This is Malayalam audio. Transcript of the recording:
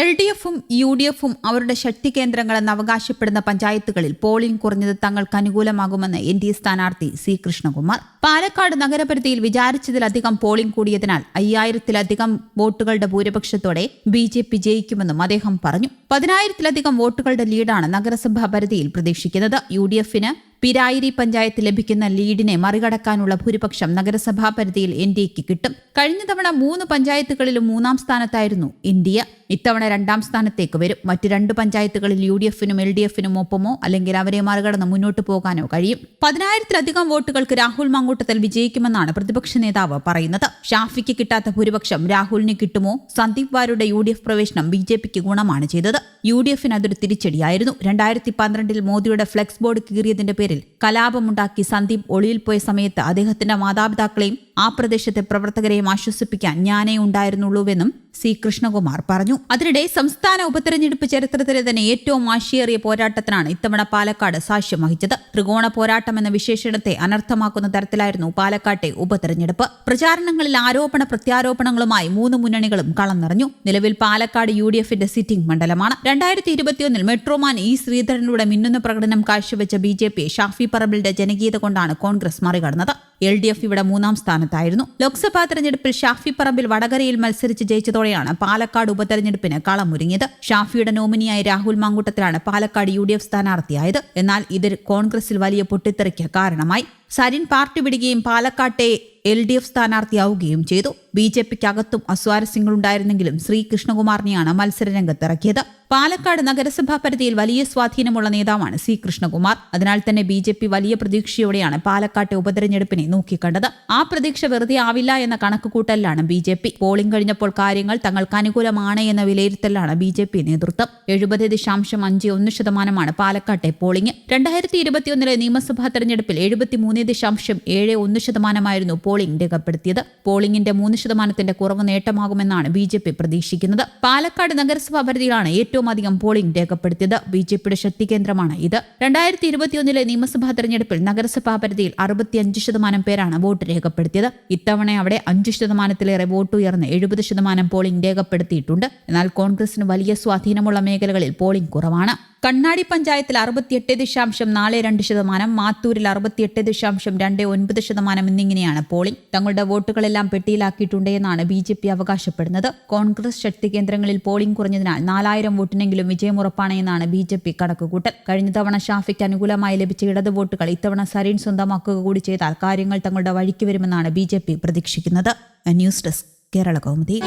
എൽ ഡി എഫും യു ഡി എഫും അവരുടെ ശക്തി കേന്ദ്രങ്ങളെന്ന് അവകാശപ്പെടുന്ന പഞ്ചായത്തുകളിൽ പോളിംഗ് കുറഞ്ഞത് തങ്ങൾക്ക് അനുകൂലമാകുമെന്ന് എൻ ഡി എ സ്ഥാനാർത്ഥി സി കൃഷ്ണകുമാർ. പാലക്കാട് നഗരപരിധിയിൽ വിചാരിച്ചതിലധികം പോളിംഗ് കൂടിയതിനാൽ അയ്യായിരത്തിലധികം വോട്ടുകളുടെ ഭൂരിപക്ഷത്തോടെ ബി ജെ പി ജയിക്കുമെന്നും അദ്ദേഹം പറഞ്ഞു. പതിനായിരത്തിലധികം വോട്ടുകളുടെ ലീഡാണ് നഗരസഭാ പരിധിയിൽ പ്രതീക്ഷിക്കുന്നത്. യു ഡി എഫിന് പിരായിരി പഞ്ചായത്ത് ലഭിക്കുന്ന ലീഡിനെ മറികടക്കാനുള്ള ഭൂരിപക്ഷം നഗരസഭാ പരിധിയിൽ എൻ ഡി എക്ക് കിട്ടും. കഴിഞ്ഞ തവണ മൂന്ന് പഞ്ചായത്തുകളിലും മൂന്നാം സ്ഥാനത്തായിരുന്നു ഇന്ത്യ. ഇത്തവണ രണ്ടാം സ്ഥാനത്തേക്ക് വരും. മറ്റ് രണ്ട് പഞ്ചായത്തുകളിൽ യു ഡി എഫിനും എൽ ഡി എഫിനും ഒപ്പമോ അല്ലെങ്കിൽ അവരെ മറികടന്ന് മുന്നോട്ട് പോകാനോ കഴിയും. പതിനായിരത്തിലധികം വോട്ടുകൾക്ക് രാഹുൽ മാങ്കൂട്ടത്തിൽ വിജയിക്കുമെന്നാണ് പ്രതിപക്ഷ നേതാവ് പറയുന്നത്. ഷാഫിക്ക് കിട്ടാത്ത ഭൂരിപക്ഷം രാഹുലിന് കിട്ടുമോ? സന്ദീപ് വാരുടെ യു ഡി എഫ് പ്രവേശനം ബി ജെ പിക്ക് ഗുണമാണ് ചെയ്തത്. യു ഡി എഫിന് അതൊരു തിരിച്ചടിയായിരുന്നു. രണ്ടായിരത്തി പന്ത്രണ്ടിൽ മോദിയുടെ ഫ്ലെക്സ് ബോർഡ് കീറിയതിന്റെ പേരിൽ കലാപമുണ്ടാക്കി സന്ദീപ് ഒളിയിൽ പോയ സമയത്ത് അദ്ദേഹത്തിന്റെ മാതാപിതാക്കളെയും ആ പ്രദേശത്തെ പ്രവർത്തകരെയും ആശ്വസിപ്പിക്കാൻ ഞാനേ ഉണ്ടായിരുന്നുള്ളൂവെന്നും സി കൃഷ്ണകുമാർ പറഞ്ഞു. അതിനിടെ സംസ്ഥാന ഉപതെരഞ്ഞെടുപ്പ് ചരിത്രത്തിലെ തന്നെ ഏറ്റവും ആശിയേറിയ പോരാട്ടത്തിനാണ് ഇത്തവണ പാലക്കാട് സാക്ഷ്യം വഹിച്ചത്. ത്രികോണ പോരാട്ടം എന്ന വിശേഷണത്തെ അനർത്ഥമാക്കുന്ന തരത്തിലായിരുന്നു പാലക്കാട്ടെ ഉപതെരഞ്ഞെടുപ്പ്. പ്രചാരണങ്ങളിൽ ആരോപണ പ്രത്യാരോപണങ്ങളുമായി മൂന്ന് മുന്നണികളും കളം നിറഞ്ഞു നിലവിൽ പാലക്കാട് യു ഡി എഫിന്റെ സിറ്റിംഗ് മണ്ഡലമാണ്. രണ്ടായിരത്തി ഇരുപത്തിയൊന്നിൽ മെട്രോമാൻ ഇ ശ്രീധരനിലൂടെ മിന്നുന്ന പ്രകടനം കാഴ്ചവെച്ച ബി ജെ പി ഷാഫി പറമ്പിലിന്റെ ജനകീയത കൊണ്ടാണ് കോൺഗ്രസ് മറികടന്നത്. എൽ ഡി എഫ് ഇവിടെ മൂന്നാം സ്ഥാനത്തായിരുന്നു. ലോക്സഭാ തെരഞ്ഞെടുപ്പിൽ ഷാഫി പറമ്പിൽ വടകരയിൽ മത്സരിച്ച് ജയിച്ചതോടെയാണ് പാലക്കാട് ഉപതെരഞ്ഞെടുപ്പിന് കളമൊരുങ്ങിയത്. ഷാഫിയുടെ നോമിനിയായ രാഹുൽ മാങ്കൂട്ടത്തിലാണ് പാലക്കാട് യു ഡി എഫ് സ്ഥാനാർത്ഥിയായത്. എന്നാൽ ഇത് കോൺഗ്രസിൽ വലിയ പൊട്ടിത്തെറിക്ക് കാരണമായി. സരിൻ പാർട്ടി വിടുകയും പാലക്കാട്ടെ എൽ ഡി എഫ് സ്ഥാനാർത്ഥിയാവുകയും ചെയ്തു. ബി ജെ പിക്ക് അകത്തും അസ്വാരസ്യങ്ങളുണ്ടായിരുന്നെങ്കിലും ശ്രീകൃഷ്ണകുമാറിനെയാണ് മത്സരരംഗത്തിറക്കിയത്. പാലക്കാട് നഗരസഭാ പരിധിയിൽ വലിയ സ്വാധീനമുള്ള നേതാവാണ് സി കൃഷ്ണകുമാർ. അതിനാൽ തന്നെ ബി ജെ പി വലിയ പ്രതീക്ഷയോടെയാണ് പാലക്കാട്ടെ ഉപതെരഞ്ഞെടുപ്പിനെ നോക്കിക്കണ്ടത്. ആ പ്രതീക്ഷ വെറുതെ ആവില്ല എന്ന കണക്കുകൂട്ടലിലാണ് ബി ജെ പി. പോളിംഗ് കഴിഞ്ഞപ്പോൾ കാര്യങ്ങൾ തങ്ങൾക്ക് അനുകൂലമാണ് എന്ന വിലയിരുത്തലാണ് ബി ജെ പി നേതൃത്വം. എഴുപത് ദശാംശം അഞ്ച് ഒന്ന് ശതമാനമാണ് പാലക്കാട്ടെ പോളിംഗ്. രണ്ടായിരത്തി ഇരുപത്തിയൊന്നിലെ നിയമസഭാ തെരഞ്ഞെടുപ്പിൽ എഴുപത്തിമൂന്ന് ദശാംശം ഏഴ് ഒന്ന് ശതമാനമായിരുന്നു പോളിംഗ് രേഖപ്പെടുത്തിയത്. പോളിംഗിന്റെ മൂന്ന് ശതമാനത്തിന്റെ കുറവ് നേട്ടമാകുമെന്നാണ് ബി ജെ പി പ്രതീക്ഷിക്കുന്നത്. പാലക്കാട് നഗരസഭാ പരിധിയിലാണ് ഏറ്റവും അധികം പോളിംഗ് രേഖപ്പെടുത്തിയത് ബി ജെ പിയുടെ ശക്തി കേന്ദ്രമാണ് ഇത്. രണ്ടായിരത്തി ഇരുപത്തിയൊന്നിലെ നിയമസഭാ തെരഞ്ഞെടുപ്പിൽ നഗരസഭാ പരിധിയിൽ അറുപത്തിയഞ്ച് ശതമാനം പേരാണ് വോട്ട് രേഖപ്പെടുത്തിയത്. ഇത്തവണ അവിടെ അഞ്ച് ശതമാനത്തിലേറെ വോട്ട് ഉയർന്ന് എഴുപത് ശതമാനം പോളിംഗ് രേഖപ്പെടുത്തിയിട്ടുണ്ട്. എന്നാൽ കോൺഗ്രസിന് വലിയ സ്വാധീനമുള്ള മേഖലകളിൽ പോളിംഗ് കുറവാണ്. കണ്ണാടി പഞ്ചായത്തിൽ അറുപത്തിയെട്ട് ദശാംശം നാല് രണ്ട് ശതമാനം മാത്തൂരിൽ അറുപത്തിയെട്ട് ദശാംശം രണ്ട് ഒൻപത് ശതമാനം എന്നിങ്ങനെയാണ് പോളിംഗ്. തങ്ങളുടെ വോട്ടുകളെല്ലാം പെട്ടിയിലാക്കിയിട്ടുണ്ട് എന്നാണ് ബി ജെ പി അവകാശപ്പെടുന്നത്. കോൺഗ്രസ് ശക്തി കേന്ദ്രങ്ങളിൽ പോളിംഗ് കുറഞ്ഞതിനാൽ നാലായിരം വോട്ടിനെങ്കിലും വിജയമുറപ്പാണ് എന്നാണ് ബി ജെ പി കണക്കുകൂട്ടൽ. കഴിഞ്ഞ തവണ ഷാഫിക്ക് അനുകൂലമായി ലഭിച്ച ഇടത് വോട്ടുകൾ ഇത്തവണ സരീൻ സ്വന്തമാക്കുക കൂടി ചെയ്താൽ കാര്യങ്ങൾ തങ്ങളുടെ വഴിക്ക് വരുമെന്നാണ് ബി ജെ പി പ്രതീക്ഷിക്കുന്നത്. News desk Kerala Kaumudi.